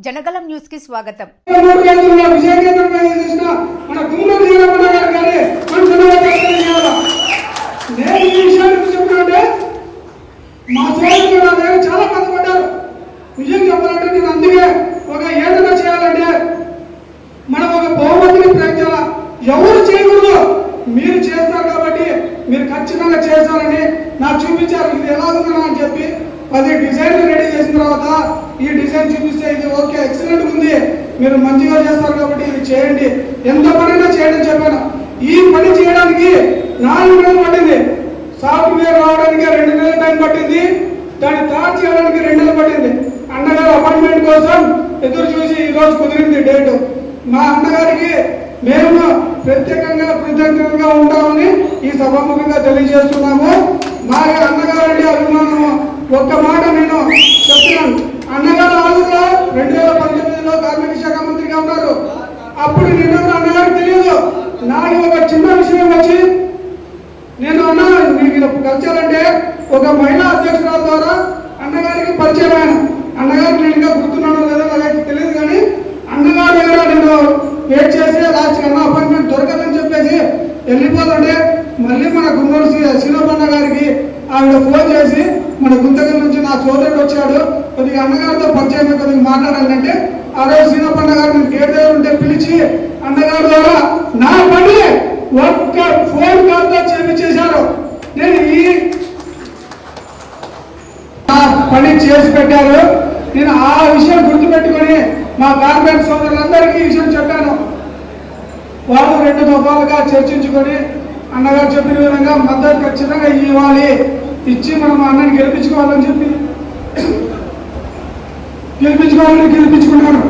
జనగలం న్యూస్కి స్వాగతం. మన కానీ నేను ఈ విషయాన్ని మా సోదరులు నా దగ్గర చాలా కష్టపడ్డారు నిజం చెప్పాలంటే నేను అందుకే ఒక ఏదైనా చేయాలంటే మనం ఒక బహుమతిని ప్రయత్నాల ఎవరు చేయకూడదు మీరు చేస్తారు కాబట్టి మీరు ఖచ్చితంగా చేస్తారని నాకు చూపించారు ఇది ఎలా ఉందా అని చెప్పి పది డిజైన్లు రెడీ మీరు మంచిగా చేస్తారు కాబట్టి ఇది చేయండి. ఎంత పనైనా చేయడం చెప్పాను. ఈ పని చేయడానికి నాలుగు నెలలు పట్టింది. సాఫ్ట్వేర్ రావడానికి రెండు నెలల టైం పట్టింది. దాన్ని తయారు చేయడానికి రెండు నెలలు పట్టింది. అన్నగారు అపాయింట్మెంట్ కోసం ఎదురు చూసి ఈరోజు కుదిరింది డేట్. మా అన్నగారికి మేము ప్రత్యేకంగా కృతజ్ఞతగా ఉంటామని ఈ సభాముఖంగా తెలియజేస్తున్నాము. మా అన్నగారు అంటే అభిమానము ఒక్క మాట నేను అప్పుడు నేను అన్నగారికి తెలియదు. నాకు ఒక చిన్న విషయం వచ్చి నేను అన్నా నీకు కల్చర్ అంటే ఒక మహిళా అధ్యక్షురాల ద్వారా అన్నగారికి పరిచయం అయ్యాను అన్నగారికి నేను ఇంకా గుర్తున్నానో లేదో నాకు తెలియదు కానీ అన్నగారి దగ్గర నేను వెయిట్ చేసి లాస్ట్ అన్న అపాయింట్మెంట్ దొరకదని చెప్పేసి వెళ్ళిపోతుంటే మళ్ళీ మన గుమ్మూరు శ్రీనపన్న గారికి ఆవిడ ఫోన్ చేసి మన గుంతకల్ నుంచి నా సోదరుడు వచ్చాడు కొద్దిగా అన్నగారితో పరిచయం కొద్దిగా మాట్లాడాలంటే ఆ రోజు శ్రీనపన్న గారు నేను గేట్ దగ్గర ఉంటే పిలిచి అన్నగారి ద్వారా నా పని ఒక్క ఫోన్ కాల్తో చేశారు నేను ఈ పని చేసి పెట్టారు. నేను ఆ విషయం గుర్తుపెట్టుకొని మా గార్మెంట్ సోదరులందరికీ ఈ విషయం చెప్పాను. వాళ్ళు రెండు దఫాలుగా చర్చించుకొని అన్నగారు చెప్పిన విధంగా మద్దతు ఖచ్చితంగా ఇవ్వాలి. ఇచ్చి మనం అన్నని గెలిపించుకోవాలని చెప్పి గెలిపించుకోవాలని గెలిపించుకున్నారు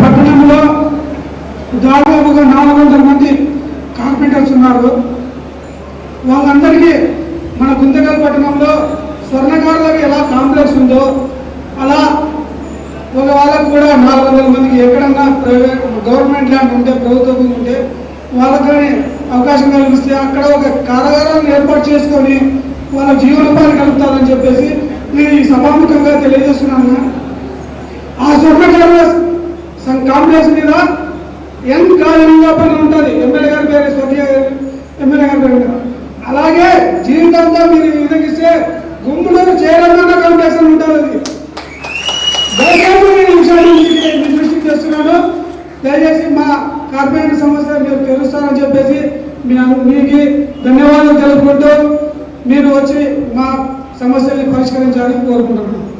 పట్టణంలో దాదాపుగా నాలుగు వందల మంది కార్పెంటర్స్ ఉన్నారు. వాళ్ళందరికీ మన గుంతకల్ పట్టణంలో స్వర్ణకారులకు ఎలా కాంప్లెక్స్ ఉందో అలా ఒక వాళ్ళకు కూడా నాలుగు వందల మందికి ఎక్కడన్నా ప్రైవేట్ గవర్నమెంట్ ల్యాండ్ ఉంటే ప్రభుత్వం ఉంటే వాళ్ళకు కానీ అవకాశం కల్పిస్తే అక్కడ ఒక కారాగారాన్ని ఏర్పాటు చేసుకొని వాళ్ళ జీవనోపాధి కలుపుతారని చెప్పేసి నేను ఈ సభాముఖంగా తెలియజేస్తున్నాను. ఆ స్వర్ణకారుల సం- కాంప్లెక్స్ మీద ఎన్ పని ఉంటుంది. ఎమ్మెల్యే గారి పేరు స్వర్గీయ ఎమ్మెల్యే గారి పేరు అలాగే జీవితంతో మీరు వినియోగిస్తే గుమ్ములను చేయాలన్న కాంప్లెక్స్ అని ఉంటుంది. అది దయచేసి నేను విషయాన్ని దృష్టికి దయచేసి మా కార్పొరేట్ సమస్య మీరు తెలుస్తారని చెప్పేసి మీ మీకు ధన్యవాదాలు తెలుపుకుంటూ మీరు వచ్చి మా సమస్యల్ని పరిష్కరించాలని కోరుకుంటున్నాను.